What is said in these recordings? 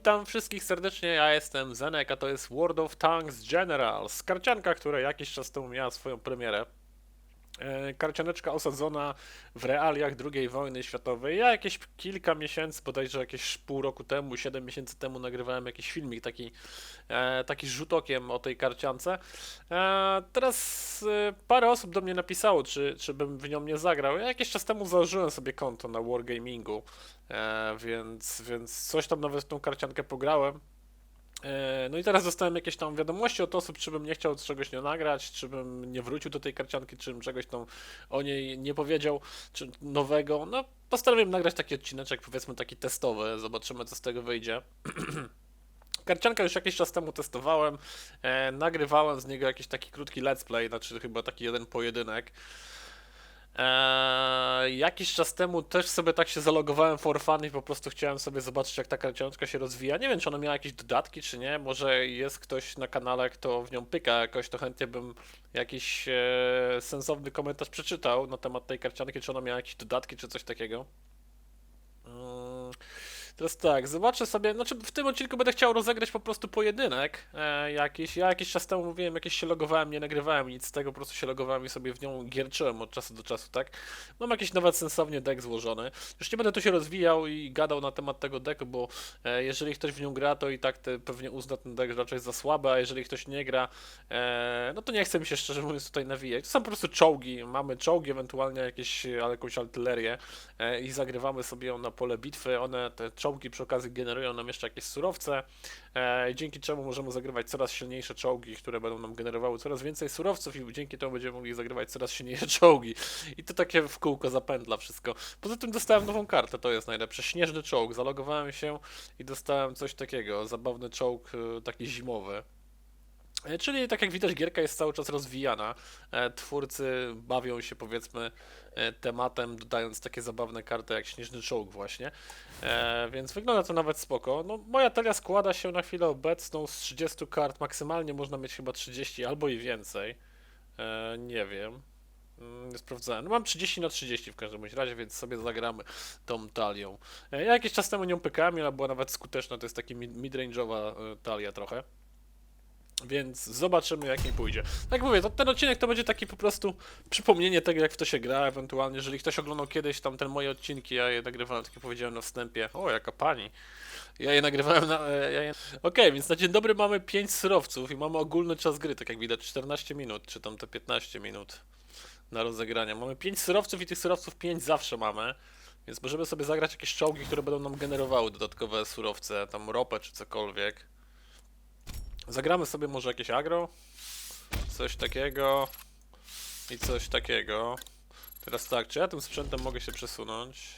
Witam wszystkich serdecznie, ja jestem Zenek, a to jest World of Tanks Generals, karcianka, która jakiś czas temu miała swoją premierę. E, Karcianeczka osadzona w realiach II wojny światowej. Ja jakieś kilka miesięcy, bodajże jakieś pół roku temu, 7 miesięcy temu nagrywałem jakiś filmik taki, e, taki rzutokiem o tej karciance. E, teraz parę osób do mnie napisało, czy, czy bym w nią nie zagrał. Ja jakiś czas temu założyłem sobie konto na Wargamingu, e, więc, więc coś tam nawet w tą karciankę pograłem. E, No i teraz dostałem jakieś tam wiadomości od osób, czy bym nie chciał czegoś nie nagrać, czy bym nie wrócił do tej karcianki, czy bym czegoś tam o niej nie powiedział, czy nowego. No, postanowiłem nagrać taki odcineczek, powiedzmy taki testowy, zobaczymy co z tego wyjdzie. Karciankę już jakiś czas temu testowałem, e, nagrywałem z niego jakiś taki krótki let's play, znaczy chyba taki jeden pojedynek. Eee, jakiś czas temu też sobie tak się zalogowałem for fun i po prostu chciałem sobie zobaczyć jak ta karcianeczka się rozwija. Nie wiem czy ona miała jakieś dodatki czy nie, może jest ktoś na kanale kto w nią pyka jakoś, to chętnie bym jakiś e, sensowny komentarz przeczytał na temat tej karcianki, czy ona miała jakieś dodatki czy coś takiego. Teraz tak, zobaczę sobie, znaczy w tym odcinku będę chciał rozegrać po prostu pojedynek e, jakiś. Ja jakiś czas temu mówiłem, jakieś się logowałem, nie nagrywałem nic z tego, po prostu się logowałem i sobie w nią gierczyłem od czasu do czasu, tak? Mam jakiś nawet sensownie deck złożony. Już nie będę tu się rozwijał i gadał na temat tego decku, bo e, jeżeli ktoś w nią gra, to i tak te, pewnie uzna ten deck raczej za słaby, a jeżeli ktoś nie gra, e, no to nie chce mi się szczerze mówiąc tutaj nawijać. To są po prostu czołgi, mamy czołgi, ewentualnie jakieś, jakąś artylerię e, i zagrywamy sobie ją na pole bitwy. One, te czołgi przy okazji generują nam jeszcze jakieś surowce, e, dzięki czemu możemy zagrywać coraz silniejsze czołgi, które będą nam generowały coraz więcej surowców i dzięki temu będziemy mogli zagrywać coraz silniejsze czołgi. I to takie w kółko zapędla wszystko. Poza tym dostałem nową kartę, to jest najlepsze. Śnieżny czołg. Zalogowałem się i dostałem coś takiego. Zabawny czołg, e, taki zimowy. E, Czyli tak jak widać, gierka jest cały czas rozwijana. E, Twórcy bawią się powiedzmy e, tematem, dodając takie zabawne karty jak Śnieżny Czołg właśnie. Więc wygląda to nawet spoko. No, moja talia składa się na chwilę obecną z 30 kart. Maksymalnie można mieć chyba 30 albo i więcej. Nie wiem. Mm, Nie sprawdzałem. No, mam 30 na 30 w każdym razie, więc sobie zagramy tą talią. Ja jakiś czas temu nią pykałem, ona była nawet skuteczna. To jest taki mid- mid-range'owa talia trochę. Więc zobaczymy jak mi pójdzie. Tak mówię, to ten odcinek to będzie taki po prostu przypomnienie tego jak w to się gra, ewentualnie jeżeli ktoś oglądał kiedyś tam ten moje odcinki, ja je nagrywałem, tak jak powiedziałem na wstępie. O, jaka pani. Ja je nagrywałem na... e, Ja je... Okej, więc na dzień dobry mamy 5 surowców i mamy ogólny czas gry, tak jak widać 14 minut, czy tam te 15 minut na rozegranie. Mamy 5 surowców i tych surowców 5 zawsze mamy. Więc możemy sobie zagrać jakieś czołgi, które będą nam generowały dodatkowe surowce, tam ropę czy cokolwiek. Zagramy sobie może jakieś agro, coś takiego i coś takiego. Teraz tak, czy ja tym sprzętem mogę się przesunąć?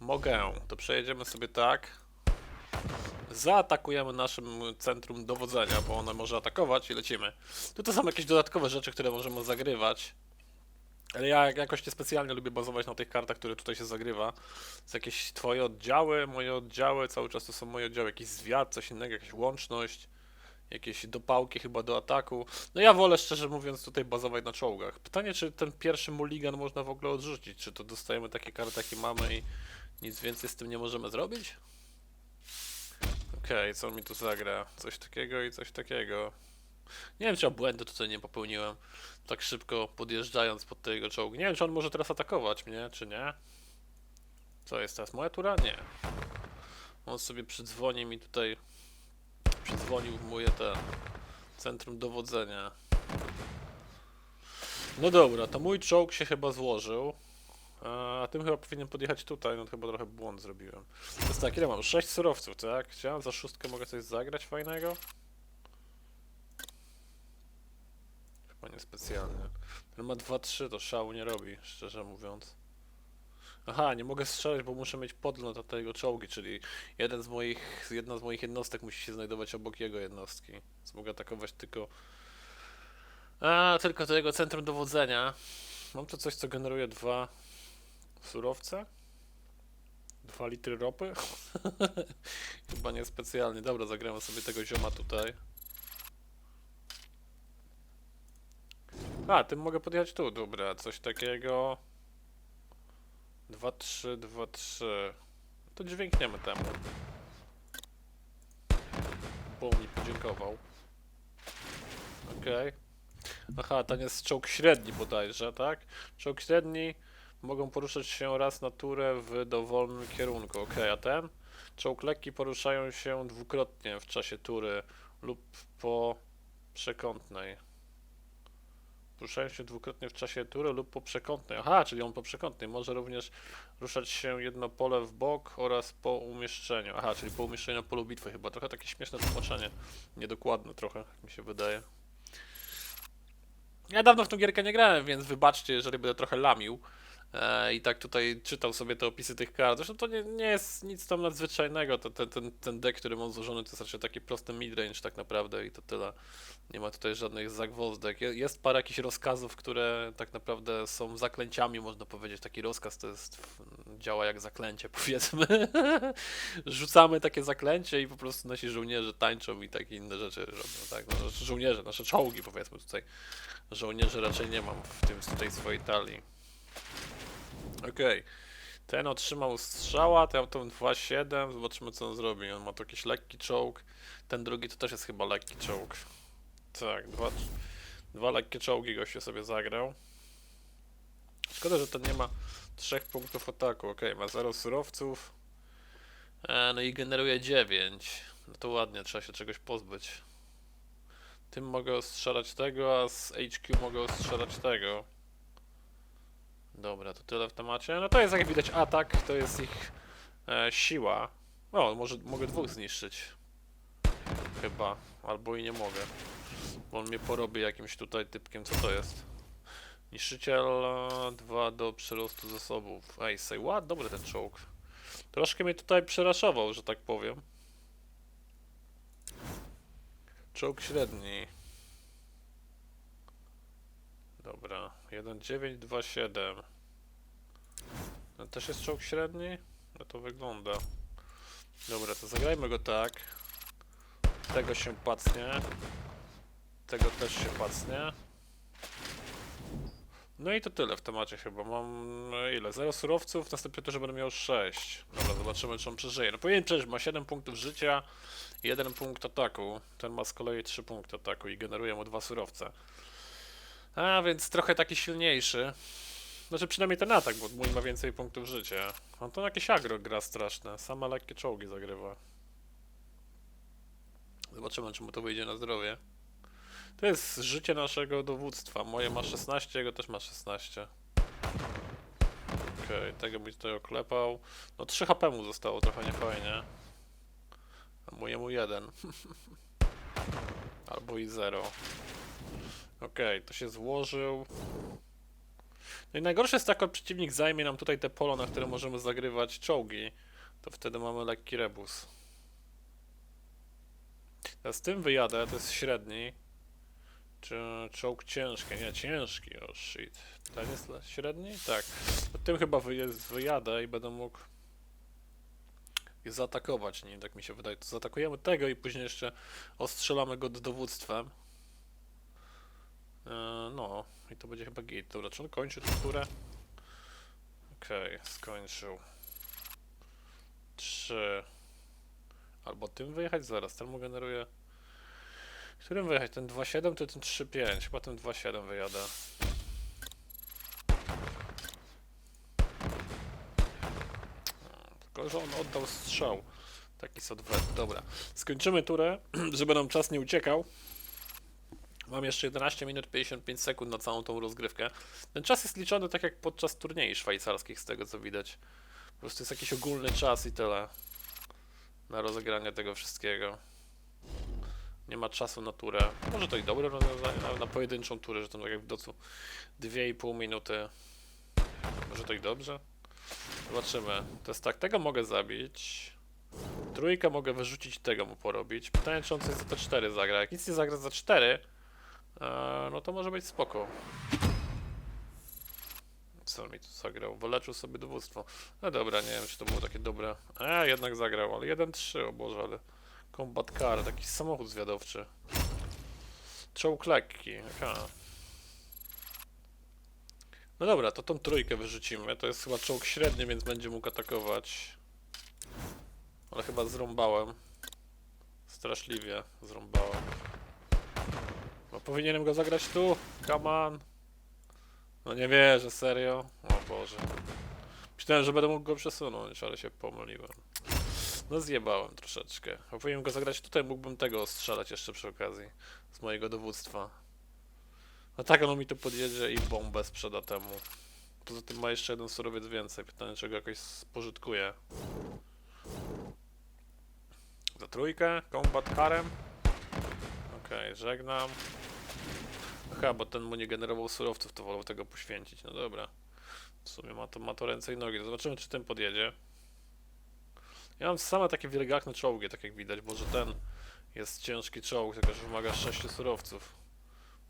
Mogę. To przejedziemy sobie tak. Zaatakujemy naszym centrum dowodzenia, bo ono może atakować i lecimy. Tu to są jakieś dodatkowe rzeczy, które możemy zagrywać. Ale ja jak- jakoś niespecjalnie lubię bazować na tych kartach, które tutaj się zagrywa. Z jakieś twoje oddziały, moje oddziały, cały czas to są moje oddziały, jakiś zwiat, coś innego, jakaś łączność, jakieś dopałki chyba do ataku. No ja wolę szczerze mówiąc tutaj bazować na czołgach. Pytanie, czy ten pierwszy mulligan można w ogóle odrzucić? Czy to dostajemy takie karty, jakie mamy i nic więcej z tym nie możemy zrobić? Okej, co mi tu zagra? Coś takiego i coś takiego. Nie wiem, czy ja błędu tutaj nie popełniłem. Tak szybko podjeżdżając pod tego czołgu. Nie wiem, czy on może teraz atakować mnie, czy nie. Co jest teraz? Moja tura? Nie. On sobie przydzwoni mi tutaj. Przydzwonił moje te centrum dowodzenia. No dobra, to mój czołg się chyba złożył. A tym chyba powinien podjechać tutaj, no to chyba trochę błąd zrobiłem. To jest tak, ile mam? 6 surowców, tak? Chciałem za szóstkę mogę coś zagrać fajnego? Chyba niespecjalnie. Ten ma 2-3, to szału nie robi, szczerze mówiąc. Aha, nie mogę strzelać, bo muszę mieć podgląd na te jego czołgi, czyli jeden z moich, jedna z moich jednostek musi się znajdować obok jego jednostki. Więc mogę atakować tylko... A, tylko to jego centrum dowodzenia. Mam tu coś, co generuje dwa surowce? Dwa litry ropy? Chyba niespecjalnie. Dobra, zagramy sobie tego zioma tutaj. A, tym mogę podjechać tu, dobra, coś takiego. 2, 3, 2, 3. To dźwiękniemy temu. Paul mi podziękował. Okej. Aha, ten jest czołg średni bodajże, tak? Czołg średni mogą poruszać się raz na turę w dowolnym kierunku. Okej, a ten? Czołg lekki poruszają się dwukrotnie w czasie tury lub po przekątnej. Poruszają się dwukrotnie w czasie tury lub po przekątnej. Aha, czyli on po przekątnej. Może również ruszać się jedno pole w bok oraz po umieszczeniu. Aha, czyli po umieszczeniu na polu bitwy chyba. Trochę takie śmieszne tłumaczenie. Niedokładne trochę, mi się wydaje. Ja dawno w tą gierkę nie grałem, więc wybaczcie, jeżeli będę trochę lamił. E, I tak tutaj czytał sobie te opisy tych kart. Zresztą to nie, nie jest nic tam nadzwyczajnego. To, ten, ten, ten deck, który mam złożony, to jest raczej taki prosty midrange tak naprawdę i to tyle. Nie ma tutaj żadnych zagwozdek. Je- Jest parę jakichś rozkazów, które tak naprawdę są zaklęciami, można powiedzieć. Taki rozkaz to jest, działa jak zaklęcie, powiedzmy. Rzucamy takie zaklęcie i po prostu nasi żołnierze tańczą i takie inne rzeczy robią, tak? No, żołnierze, nasze czołgi, powiedzmy tutaj. Żołnierzy raczej nie mam w tym tutaj swojej talii. Okej. Ten otrzymał strzała, ten tą 2-7, zobaczymy co on zrobi. On ma tu jakiś lekki czołg. Ten drugi to też jest chyba lekki czołg. Tak, dwa, dwa lekkie czołgi gościu sobie zagrał. Szkoda, że ten nie ma trzech punktów ataku. Okej, ma 0 surowców. E, no i generuje 9. No to ładnie, trzeba się czegoś pozbyć. Tym mogę ostrzelać tego, a z HQ mogę ostrzelać tego. Dobra, to tyle w temacie. No to jest jak widać atak, to jest ich e, siła. O, może mogę dwóch zniszczyć. Chyba. Albo i nie mogę. Bo on mnie porobi jakimś tutaj typkiem, co to jest? Niszczyciel 2 do przyrostu zasobów. Ej, say what? Dobry ten czołg. Troszkę mnie tutaj przeraszował, że tak powiem. Czołg średni. Dobra, 1927. No też jest czołg średni? No to wygląda. Dobra, to zagrajmy go tak. Tego się pacnie. Tego też się pacnie. No i to tyle w temacie chyba. Mam no ile? 0 surowców, w następnej turze będę miał 6. Dobra, zobaczymy czy on przeżyje. No powinien przeżyć, ma 7 punktów życia, 1 punkt ataku. Ten ma z kolei 3 punkty ataku i generuje mu 2 surowce. A, więc trochę taki silniejszy. Znaczy przynajmniej ten atak, bo mój ma więcej punktów życia. On to jakieś agro gra straszne. Same lekkie czołgi zagrywa. Zobaczymy, czy mu to wyjdzie na zdrowie. To jest życie naszego dowództwa. Moje ma 16, jego też ma 16. Okej, tego mi tutaj oklepał. No 3 HP mu zostało, trochę niefajnie. A mojemu 1. Albo i 0. Okej, to się złożył. No i najgorsze jest tak, jak przeciwnik zajmie nam tutaj te polo, na które możemy zagrywać czołgi, to wtedy mamy lekki rebus. Teraz tym wyjadę, to jest średni. Czy czołg ciężki? Nie, ciężki, oh shit. Ten jest średni? Tak. To tym chyba wyjadę i będę mógł zaatakować, nie? Tak mi się wydaje. To zaatakujemy tego i później jeszcze ostrzelamy go dowództwem. E, No, i to będzie chyba git. Dobra, czy on kończy tę turę? Okej, skończył. Trzy. Albo tym wyjechać zaraz, ten mu generuje. Którym wyjechać? Ten 2.7 czy ten 3.5? Chyba ten 2.7 wyjadę. Tylko, że on oddał strzał. Taki sodwet. Dobra. Skończymy turę, żeby nam czas nie uciekał. Mam jeszcze 11 minut 55 sekund na całą tą rozgrywkę. Ten czas jest liczony tak jak podczas turniejów szwajcarskich, z tego co widać. Po prostu jest jakiś ogólny czas i tyle. Na rozegranie tego wszystkiego. Nie ma czasu na turę. Może to i dobre rozwiązanie, ale na pojedynczą turę, że tam tak jak w docu 2,5 minuty. Może to i dobrze? Zobaczymy. To jest tak, tego mogę zabić. Trójkę mogę wyrzucić, tego mu porobić. Pytanie, czy on coś za te 4 zagra. Jak nic nie zagra za 4, Eee, no to może być spoko. Co mi tu zagrał? Wyleczył sobie dowództwo. No dobra, nie wiem czy to było takie dobre. A jednak zagrał, ale 1-3, o Boże, ale... Combat car, taki samochód zwiadowczy. Czołg lekki, aha. No dobra, to tą trójkę wyrzucimy. To jest chyba czołg średni, więc będzie mógł atakować. Ale chyba zrąbałem. Straszliwie zrąbałem. No powinienem go zagrać tu? Come on. No nie wierzę, serio? O Boże. Myślałem, że będę mógł go przesunąć, ale się pomyliłem. No zjebałem troszeczkę. A powinienem go zagrać tutaj, mógłbym tego strzelać jeszcze przy okazji. Z mojego dowództwa. A tak on mi tu podjedzie i bombę sprzeda temu. Poza tym ma jeszcze jeden surowiec więcej. Pytanie, czy go jakoś spożytkuje. Za trójkę, combat harem. Okej, żegnam. Aha, bo ten mu nie generował surowców, to wolał tego poświęcić. No dobra. W sumie ma to, ma to ręce i nogi. Zobaczymy, czy ten podjedzie. Ja mam same takie wielgachne czołgi, tak jak widać, bo że ten jest ciężki czołg, tylko że wymaga 6 surowców.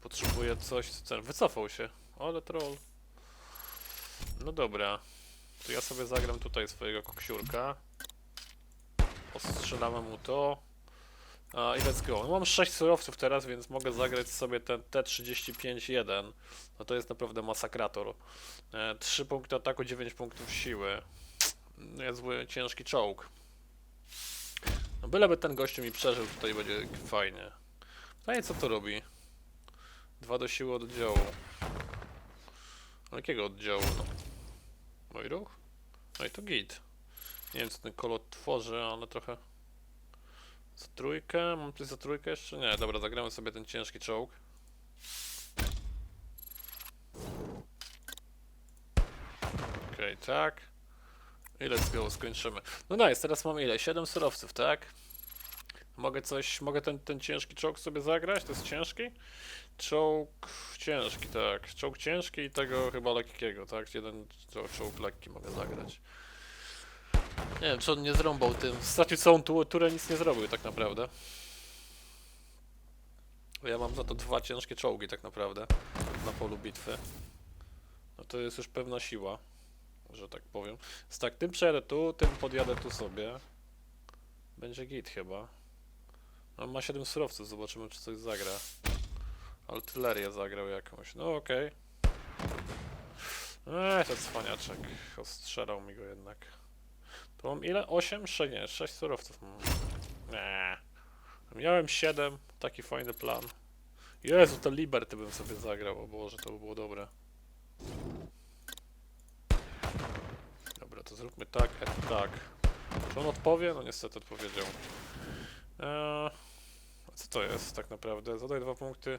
Potrzebuje coś, co ten wycofał się. Ale troll. No dobra. To ja sobie zagram tutaj swojego koksiurka. Ostrzelamy mu to. I let's go. No mam 6 surowców teraz, więc mogę zagrać sobie ten T-35-1. No to jest naprawdę masakrator. E, 3 punkty ataku, 9 punktów siły. Niezły, ciężki czołg. No byleby ten gościu mi przeżył, tutaj będzie fajnie. Pytanie co to robi? 2 do siły oddziału. Ale jakiego oddziału? No. Mój ruch? No i to git. Nie wiem co ten kolor tworzy, ale trochę... Za trójkę? Mam coś za trójkę jeszcze? Nie, dobra, zagramy sobie ten ciężki czołg. Okej, tak. I let's go, skończymy. No nice, teraz mam ile? 7 surowców, tak? Mogę coś, mogę ten, ten ciężki czołg sobie zagrać? To jest ciężki? Czołg ciężki, tak. Czołg ciężki i tego chyba lekkiego, tak? Jeden czo- czołg lekki mogę zagrać. Nie wiem, czy on nie zrąbał tym. Stracił całą tu- turę, nic nie zrobił tak naprawdę. Ja mam za to dwa ciężkie czołgi tak naprawdę na polu bitwy. No to jest już pewna siła, że tak powiem. Więc tak, tym przejadę tu, tym podjadę tu sobie. Będzie git chyba. On ma 7 surowców, zobaczymy czy coś zagra. Artylerię zagrał jakąś, no okej. Eee, to cwaniaczek. Ostrzelał mi go jednak. Mam ile? 8? 6, nie, 6 surowców mam. Nie. Miałem 7, taki fajny plan. Jezu, to Liberty bym sobie zagrał, o Boże, to by było dobre. Dobra, to zróbmy tak, e, tak. Czy on odpowie? No niestety odpowiedział. Eee, co to jest tak naprawdę? Zadaj dwa punkty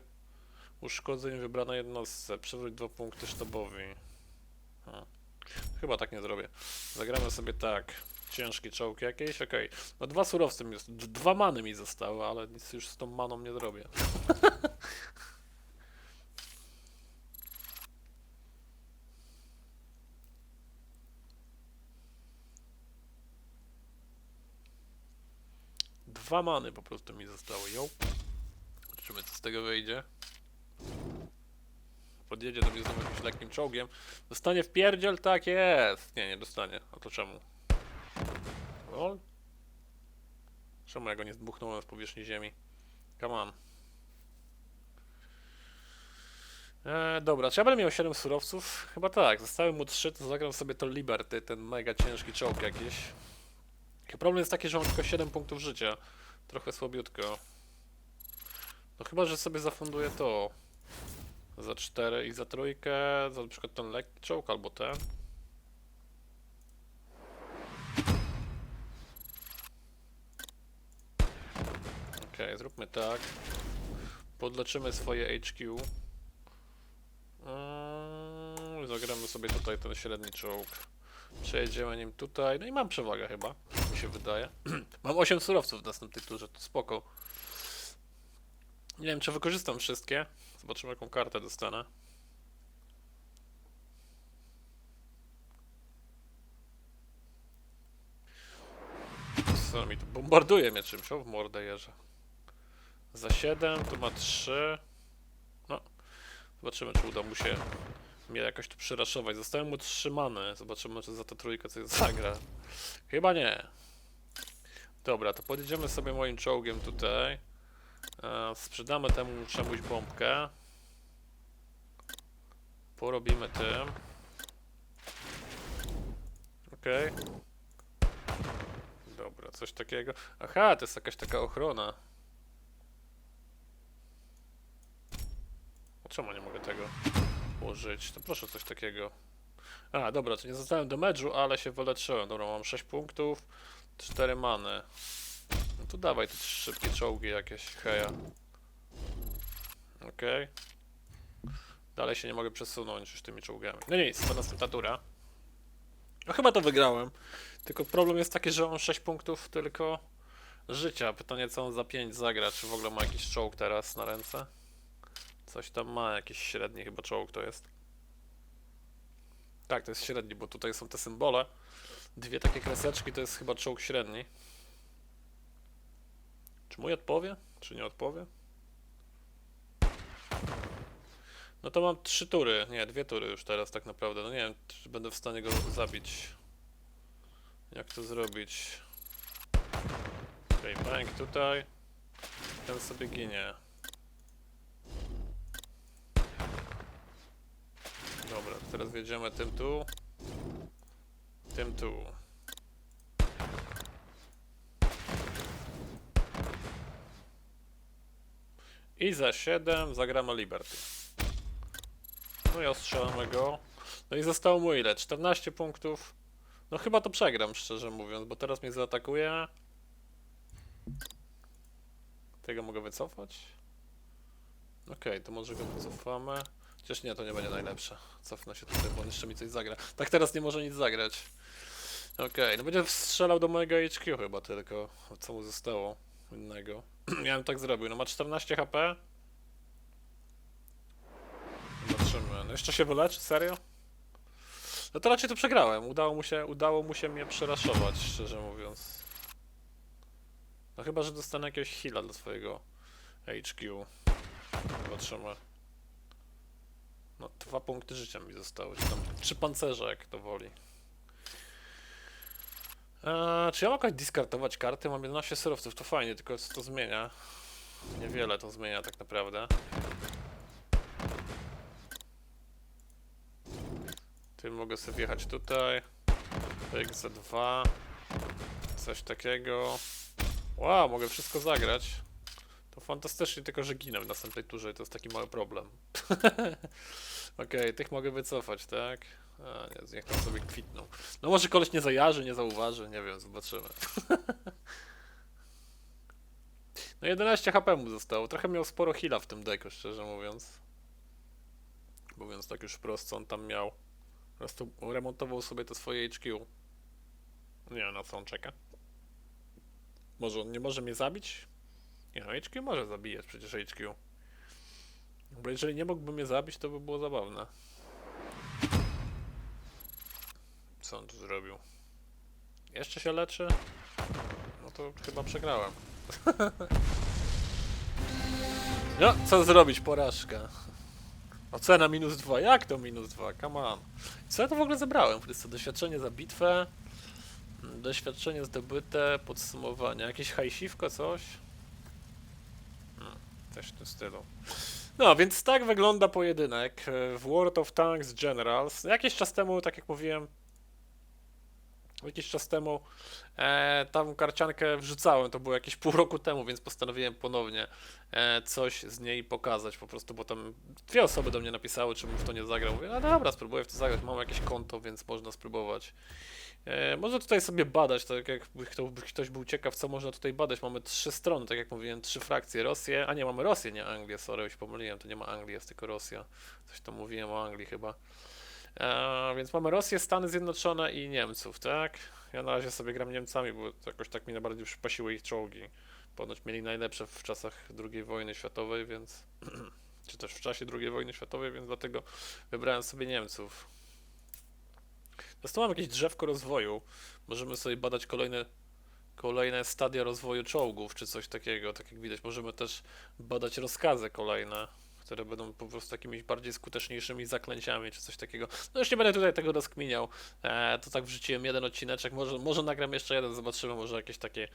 uszkodzeń wybrana jednostce. Przywróć dwa punkty sztabowi. A. Chyba tak nie zrobię. Zagramy sobie tak. Ciężki czołg jakiś, okej. No dwa surowce mi, d- dwa many mi zostały, ale nic już z tą maną nie zrobię. Dwa many po prostu mi zostały, ją. Zobaczymy co z tego wyjdzie. Podjedzie do mnie znowu jakimś lekkim czołgiem. Dostanie w pierdziel? Tak jest! Nie, nie dostanie. A to czemu? Lol? Czemu ja go nie zbuchnąłem w powierzchni ziemi? Come on. Eee, dobra, czy ja będę miał 7 surowców? Chyba tak, zostały mu 3, to zagram sobie to Liberty, ten mega ciężki czołg jakiś. Problem jest taki, że mam tylko 7 punktów życia. Trochę słabiutko. No chyba, że sobie zafunduję to. Za 4 i za trójkę, za na przykład ten lekki czołg albo ten. Okej, zróbmy tak. Podleczymy swoje HQ. Mm, Zagramy sobie tutaj ten średni czołg. Przejedziemy nim tutaj. No i mam przewagę chyba, mi się wydaje. mam 8 surowców w następnej turze, to spoko. Nie wiem, czy wykorzystam wszystkie. Zobaczymy, jaką kartę dostanę. Co mi tu bombarduje mnie czymś, o w mordę jeża. Za 7, tu ma 3. No, zobaczymy, czy uda mu się mnie jakoś tu przyraszować. Zostały mu 3 many. Zobaczymy, czy za tę trójkę coś zagra. Chyba nie. Dobra, to podjedziemy sobie moim czołgiem tutaj. E, sprzedamy temu czemuś bombkę. Porobimy tym. Okej. Dobra. Dobra, coś takiego. Aha, to jest jakaś taka ochrona. Czemu nie mogę tego użyć? To proszę coś takiego. A, dobra, to nie zostałem do medżu, ale się wyleczyłem. Dobra, mam 6 punktów, 4 many. No to dawaj te szybkie czołgi jakieś, heja. Okej. Dalej się nie mogę przesunąć już tymi czołgami. No nic, to następna tura. No chyba to wygrałem. Tylko problem jest taki, że mam 6 punktów tylko życia. Pytanie co on za 5 zagra, czy w ogóle ma jakiś czołg teraz na ręce? Coś tam ma, jakiś średni chyba czołg to jest. Tak, to jest średni, bo tutaj są te symbole. Dwie takie kreseczki to jest chyba czołg średni. Czy mój odpowie? Czy nie odpowie? No to mam trzy tury. Nie, dwie tury już teraz tak naprawdę. No nie wiem, czy będę w stanie go zabić. Jak to zrobić? Okej, bank tutaj. Ten sobie ginie. Dobra, teraz wjedziemy tym tu. Tym tu. I za 7 zagramy Liberty. No i ostrzelamy go. No i zostało mu ile? 14 punktów. No chyba to przegram, szczerze mówiąc, bo teraz mnie zaatakuje. Tego mogę wycofać? Okej, to może go wycofamy. Chociaż nie, to nie będzie najlepsze. Cofnę się tutaj, bo on jeszcze mi coś zagra. Tak teraz nie może nic zagrać. Okej, no będzie strzelał do mojego HQ chyba tylko. Co mu zostało innego? ja bym tak zrobił. No ma 14 HP. Zobaczymy. No jeszcze się wyleczy? Serio? No to raczej to przegrałem. Udało mu się, udało mu się mnie przeraszować, szczerze mówiąc. No chyba, że dostanę jakiegoś heala dla swojego HQ. Zobaczymy. No, dwa punkty życia mi zostały. Czy tam trzy pancerze, jak to woli. Eee, czy ja mogę diskartować karty? Mam 11 surowców, to fajnie, tylko co to zmienia? Niewiele to zmienia tak naprawdę. Tym mogę sobie wjechać tutaj. Pyk za dwa. Coś takiego. Wow, mogę wszystko zagrać. Fantastycznie, tylko że ginę w następnej turze i to jest taki mały problem. Okej, tych mogę wycofać, tak? A, nie, niech tam sobie kwitną. No może koleś nie zajarzy, nie zauważy, nie wiem, zobaczymy. no 11 HP mu zostało. Trochę miał sporo heala w tym deku, szczerze mówiąc. Mówiąc tak już wprost, co on tam miał. Po prostu remontował sobie to swoje HQ. Nie wiem na co on czeka. Może on nie może mnie zabić? Nie no, HQ może zabijać przecież HQ. Bo jeżeli nie mógłby mnie zabić, to by było zabawne. Co on tu zrobił? Jeszcze się leczy? No to chyba przegrałem. no, co zrobić? Porażka. Ocena minus dwa. Jak to minus dwa? Come on. Co ja to w ogóle zebrałem? Jest to doświadczenie za bitwę, doświadczenie zdobyte, podsumowanie. Jakieś hajsiwko, coś? Coś w tym stylu. No, więc tak wygląda pojedynek e, w World of Tanks Generals. Jakiś czas temu, tak jak mówiłem, jakiś czas temu e, tam karciankę wrzucałem, to było jakieś pół roku temu, więc postanowiłem ponownie e, coś z niej pokazać po prostu, bo tam dwie osoby do mnie napisały, czy bym w to nie zagrał. Mówię, no dobra, spróbuję w to zagrać, mam jakieś konto, więc można spróbować. E, można tutaj sobie badać, tak jakby kto, ktoś był ciekaw, co można tutaj badać. Mamy trzy strony, tak jak mówiłem, trzy frakcje. Rosję, a nie, mamy Rosję, nie Anglię, sorry, już pomyliłem, to nie ma Anglii, jest tylko Rosja. Coś tam mówiłem o Anglii chyba. E, więc mamy Rosję, Stany Zjednoczone i Niemców, tak? Ja na razie sobie gram Niemcami, bo jakoś tak mi najbardziej przypasiły ich czołgi. Ponoć mieli najlepsze w czasach II wojny światowej, więc... czy też w czasie II wojny światowej, więc dlatego wybrałem sobie Niemców. Zresztą mam jakieś drzewko rozwoju. Możemy sobie badać kolejne, kolejne stadia rozwoju czołgów, czy coś takiego. Tak jak widać, możemy też badać rozkazy kolejne, które będą po prostu takimi bardziej skuteczniejszymi zaklęciami, czy coś takiego. No już nie będę tutaj tego rozkminiał. E, to tak wrzuciłem jeden odcineczek. Może, może nagram jeszcze jeden, zobaczymy. Może jakieś takie,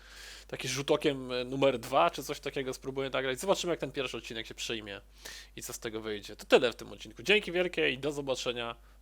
taki rzut okiem e, numer dwa, czy coś takiego spróbuję nagrać. Zobaczymy, jak ten pierwszy odcinek się przyjmie i co z tego wyjdzie. To tyle w tym odcinku. Dzięki wielkie i do zobaczenia